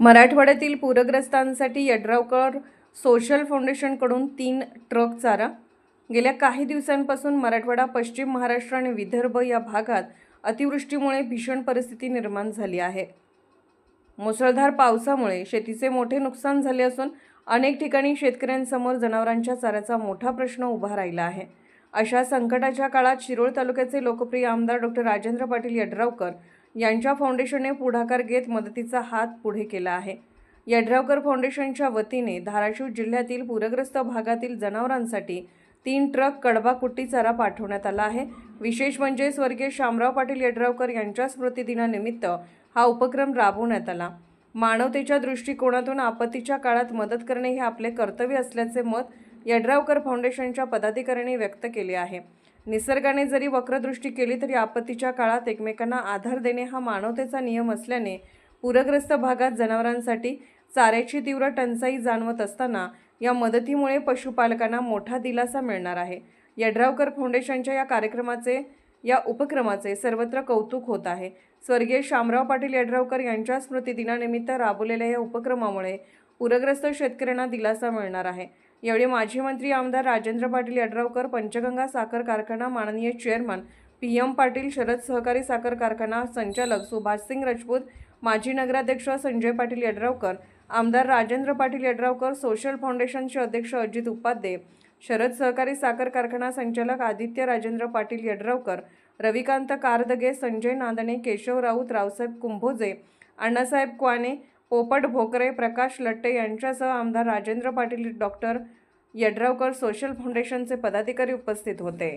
मराठवाड्यातील पूरग्रस्तांसाठी यड्रावकर सोशल फाउंडेशनकडून तीन ट्रक चारा. गेल्या काही दिवसांपासून मराठवाडा पश्चिम महाराष्ट्र आणि विदर्भ या भागात अतिवृष्टीमुळे भीषण परिस्थिती निर्माण झाली आहे. मुसळधार पावसामुळे शेतीचे मोठे नुकसान झाले असून अनेक ठिकाणी शेतकऱ्यांसमोर जनावरांच्या चाऱ्याचा मोठा प्रश्न उभा राहिला आहे. अशा संकटाच्या काळात शिरोळ तालुक्याचे लोकप्रिय आमदार डॉक्टर राजेंद्र पाटील यड्रावकर यांच्या फाउंडेशनने पुढाकार घेत मदतीचा हात पुढे केला आहे. यड्रावकर फाउंडेशनच्या वतीने धाराशिव जिल्ह्यातील पूरग्रस्त भागातील जनावरांसाठी तीन ट्रक कडबा कुट्टी चारा पाठवण्यात आला आहे. विशेष म्हणजे स्वर्गीय शामराव पाटील यड्रावकर यांच्या स्मृतिदिनानिमित्त हा उपक्रम राबवण्यात आला. मानवतेच्या दृष्टिकोनातून आपत्तीच्या काळात मदत करणे हे आपले कर्तव्य असल्याचे मत यड्रावकर फाउंडेशनच्या पदाधिकाऱ्यांनी व्यक्त केले आहे. निसर्गाने जरी वक्रदृष्टी केली तरी आपत्तीच्या काळात एकमेकांना आधार देणे हा मानवतेचा नियम असल्याने पूरग्रस्त भागात जनावरांसाठी चाऱ्याची तीव्र टंचाई जाणवत असताना या मदतीमुळे पशुपालकांना मोठा दिलासा मिळणार आहे. यड्रावकर फाउंडेशनच्या या कार्यक्रमाचे या उपक्रमाचे सर्वत्र कौतुक होत आहे. स्वर्गीय शामराव पाटील यड्रावकर यांच्या स्मृतिदिनानिमित्त राबवलेल्या या उपक्रमामुळे पूरग्रस्त शेतकऱ्यांना दिलासा मिळणार आहे. यावेळी माजी मंत्री आमदार राजेंद्र पाटील यड्रावकर पंचगंगा साखर कारखाना माननीय chairman P M Patil Sharad सहकारी साखर कारखाना संचालक सुभाषसिंग राजपूत माजी नगराध्यक्ष संजय पाटील यड्रावकर आमदार राजेंद्र पाटील यड्रावकर सोशल फाउंडेशनचे अध्यक्ष अजित उपाध्ये शरद सहकारी साखर कारखाना संचालक आदित्य राजेंद्र पाटील यड्रावकर रविकांत कारदगे संजय नांदणे केशव राऊत रावसाहेब कुंभोजे अण्णासाहेब क्वाने पोपट भोकरे प्रकाश लट्टे यांच्यासह आमदार राजेंद्र पाटील डॉक्टर यड्रावकर सोशल फाउंडेशनचे पदाधिकारी उपस्थित होते.